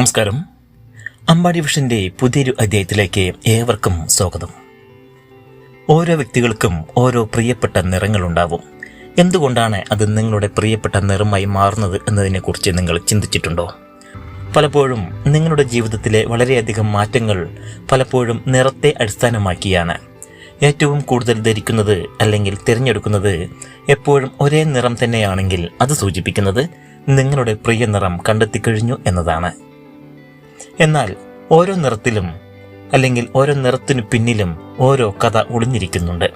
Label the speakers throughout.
Speaker 1: നമസ്കാരം. അമ്പാടി വിഷന്റെ പുതിയൊരു അധ്യായത്തിലേക്ക് ഏവർക്കും സ്വാഗതം. ഓരോ വ്യക്തികൾക്കും ഓരോ പ്രിയപ്പെട്ട നിറങ്ങളുണ്ടാവും. എന്തുകൊണ്ടാണ് അത് നിങ്ങളുടെ പ്രിയപ്പെട്ട നിറമായി മാറുന്നത് എന്നതിനെക്കുറിച്ച് നിങ്ങൾ ചിന്തിച്ചിട്ടുണ്ടോ? പലപ്പോഴും നിങ്ങളുടെ ജീവിതത്തിലെ വളരെയധികം മാറ്റങ്ങൾ പലപ്പോഴും നിറത്തെ അടിസ്ഥാനമാക്കിയാണ്. ഏറ്റവും കൂടുതൽ ധരിക്കുന്നത് അല്ലെങ്കിൽ തിരഞ്ഞെടുക്കുന്നത് എപ്പോഴും ഒരേ നിറം തന്നെയാണെങ്കിൽ അത് സൂചിപ്പിക്കുന്നത് നിങ്ങളുടെ പ്രിയ നിറം കണ്ടെത്തിക്കഴിഞ്ഞു എന്നതാണ്. എന്നാൽ ഓരോ നിറത്തിലും അല്ലെങ്കിൽ ഓരോ നിറത്തിനു പിന്നിലും ഓരോ കഥ ഒളിഞ്ഞിരിക്കുന്നുണ്ട്.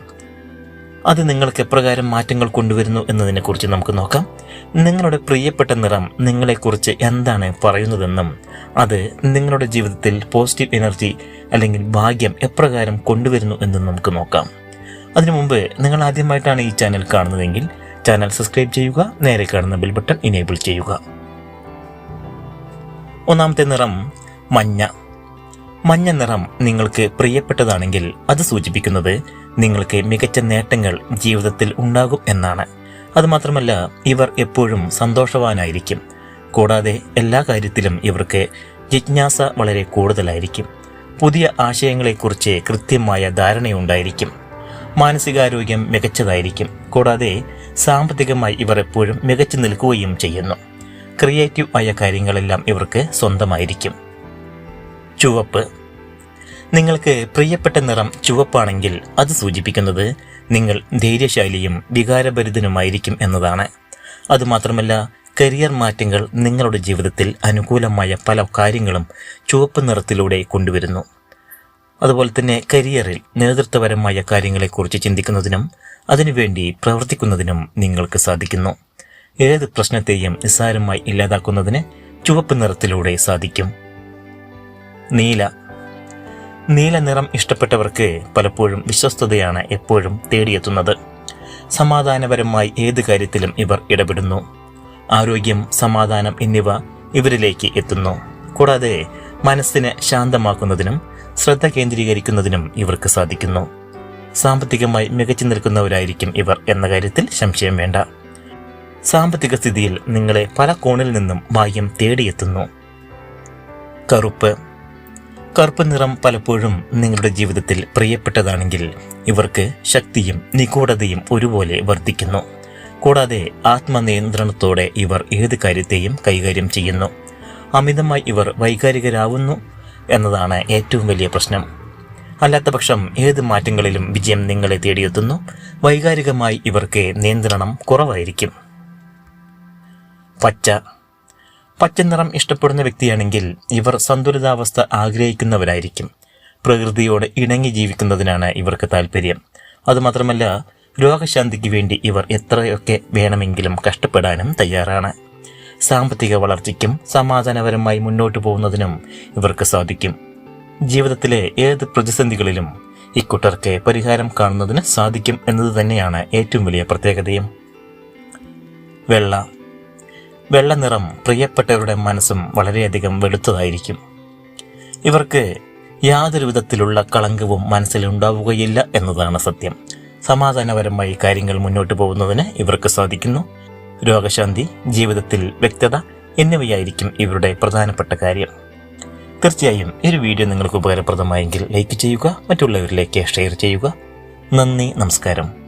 Speaker 1: അത് നിങ്ങൾക്ക് എപ്രകാരം മാറ്റങ്ങൾ കൊണ്ടുവരുന്നു എന്നതിനെക്കുറിച്ച് നമുക്ക് നോക്കാം. നിങ്ങളുടെ പ്രിയപ്പെട്ട നിറം നിങ്ങളെക്കുറിച്ച് എന്താണ് പറയുന്നതെന്നും അത് നിങ്ങളുടെ ജീവിതത്തിൽ പോസിറ്റീവ് എനർജി അല്ലെങ്കിൽ ഭാഗ്യം എപ്രകാരം കൊണ്ടുവരുന്നു എന്നും നമുക്ക് നോക്കാം. അതിനു മുമ്പ് നിങ്ങൾ ആദ്യമായിട്ടാണ് ഈ ചാനൽ കാണുന്നതെങ്കിൽ ചാനൽ സബ്സ്ക്രൈബ് ചെയ്യുക നേരെ കാണുന്ന ബെൽ ബട്ടൺ ഇനേബിൾ ചെയ്യുക. ഒന്നാമത്തെ നിറം മഞ്ഞ. മഞ്ഞ നിറം നിങ്ങൾക്ക് പ്രിയപ്പെട്ടതാണെങ്കിൽ അത് സൂചിപ്പിക്കുന്നത് നിങ്ങൾക്ക് മികച്ച നേട്ടങ്ങൾ ജീവിതത്തിൽ ഉണ്ടാകും എന്നാണ്. അതുമാത്രമല്ല ഇവർ എപ്പോഴും സന്തോഷവാനായിരിക്കും. കൂടാതെ എല്ലാ കാര്യത്തിലും ഇവർക്ക് ജിജ്ഞാസ വളരെ കൂടുതലായിരിക്കും. പുതിയ ആശയങ്ങളെക്കുറിച്ച് കൃത്യമായ ധാരണയുണ്ടായിരിക്കും. മാനസികാരോഗ്യം മികച്ചതായിരിക്കും. കൂടാതെ സാമ്പത്തികമായി ഇവർ എപ്പോഴും മികച്ചു നിൽക്കുകയും ചെയ്യുന്നു. ക്രിയേറ്റീവ് ആയ കാര്യങ്ങളെല്ലാം ഇവർക്ക് സ്വന്തമായിരിക്കും. ചുവപ്പ്. നിങ്ങൾക്ക് പ്രിയപ്പെട്ട നിറം ചുവപ്പാണെങ്കിൽ അത് സൂചിപ്പിക്കുന്നത് നിങ്ങൾ ധൈര്യശാലിയും വികാരഭരിതനുമായിരിക്കും എന്നതാണ്. അതുമാത്രമല്ല കരിയർ മാറ്റങ്ങൾ നിങ്ങളുടെ ജീവിതത്തിൽ അനുകൂലമായ പല കാര്യങ്ങളും ചുവപ്പ് നിറത്തിലൂടെ കൊണ്ടുവരുന്നു. അതുപോലെ തന്നെ കരിയറിൽ നേതൃത്വപരമായ കാര്യങ്ങളെക്കുറിച്ച് ചിന്തിക്കുന്നതിനും അതിനുവേണ്ടി പ്രവർത്തിക്കുന്നതിനും നിങ്ങൾക്ക് സാധിക്കുന്നു. ഏത് പ്രശ്നത്തെയും നിസ്സാരമായി ഇല്ലാതാക്കുന്നതിന് ചുവപ്പ് നിറത്തിലൂടെ സാധിക്കും. നീല. നീല നിറം ഇഷ്ടപ്പെട്ടവർക്ക് പലപ്പോഴും വിശ്വസ്തതയാണ് എപ്പോഴും തേടിയെത്തുന്നത്. സമാധാനപരമായി ഏത് കാര്യത്തിലും ഇവർ ഇടപെടുന്നു. ആരോഗ്യം സമാധാനം എന്നിവ ഇവരിലേക്ക് എത്തുന്നു. കൂടാതെ മനസ്സിനെ ശാന്തമാക്കുന്നതിനും ശ്രദ്ധ കേന്ദ്രീകരിക്കുന്നതിനും ഇവർക്ക് സാധിക്കുന്നു. സാമ്പത്തികമായി മികച്ചു നിൽക്കുന്നവരായിരിക്കും ഇവർ എന്ന കാര്യത്തിൽ സംശയം വേണ്ട. സാമ്പത്തിക സ്ഥിതിയിൽ നിങ്ങളെ പല കോണിൽ നിന്നും ഭാഗ്യം തേടിയെത്തുന്നു. കറുപ്പ് കറുപ്പ് നിറം പലപ്പോഴും നിങ്ങളുടെ ജീവിതത്തിൽ പ്രിയപ്പെട്ടതാണെങ്കിൽ ഇവർക്ക് ശക്തിയും നിഗൂഢതയും ഒരുപോലെ വർദ്ധിക്കുന്നു. കൂടാതെ ആത്മനിയന്ത്രണത്തോടെ ഇവർ ഏത് കാര്യത്തെയും കൈകാര്യം ചെയ്യുന്നു. അമിതമായി ഇവർ വൈകാരികരാവുന്നു എന്നതാണ് ഏറ്റവും വലിയ പ്രശ്നം. അല്ലാത്തപക്ഷം ഏത് മാറ്റങ്ങളിലും വിജയം നിങ്ങളെ തേടിയെത്തുന്നു. വൈകാരികമായി ഇവർക്ക് നിയന്ത്രണം കുറവായിരിക്കും. പച്ച പച്ച നിറം ഇഷ്ടപ്പെടുന്ന വ്യക്തിയാണെങ്കിൽ ഇവർ സന്തുലിതാവസ്ഥ ആഗ്രഹിക്കുന്നവരായിരിക്കും. പ്രകൃതിയോട് ഇണങ്ങി ജീവിക്കുന്നതിനാണ് ഇവർക്ക് താല്പര്യം അതുമാത്രമല്ല രോഗശാന്തിക്ക് വേണ്ടി ഇവർ എത്രയൊക്കെ വേണമെങ്കിലും കഷ്ടപ്പെടാനും തയ്യാറാണ്. സാമ്പത്തിക വളർച്ചയ്ക്കും സമാധാനപരമായി മുന്നോട്ട് പോകുന്നതിനും ഇവർക്ക് സാധിക്കും. ജീവിതത്തിലെ ഏത് പ്രതിസന്ധികളിലും ഇക്കൂട്ടർക്ക് പരിഹാരം കാണുന്നതിന് സാധിക്കും എന്നത് തന്നെയാണ് ഏറ്റവും വലിയ പ്രത്യേകതയും. വെള്ള വെള്ള നിറം പ്രിയപ്പെട്ടവരുടെ മനസ്സും വളരെയധികം വെളുത്തതായിരിക്കും. ഇവർക്ക് യാതൊരു വിധത്തിലുള്ള കളങ്കവും മനസ്സിലുണ്ടാവുകയില്ല എന്നതാണ് സത്യം. സമാധാനപരമായി കാര്യങ്ങൾ മുന്നോട്ട് പോകുന്നതിന് ഇവർക്ക് സാധിക്കുന്നു. രോഗശാന്തി ജീവിതത്തിൽ വ്യക്തത എന്നിവയായിരിക്കും ഇവരുടെ പ്രധാനപ്പെട്ട കാര്യം. തീർച്ചയായും ഈ ഒരു വീഡിയോ നിങ്ങൾക്ക് ഉപകാരപ്രദമായെങ്കിൽ ലൈക്ക് ചെയ്യുക മറ്റുള്ളവരിലേക്ക് ഷെയർ ചെയ്യുക. നന്ദി നമസ്കാരം.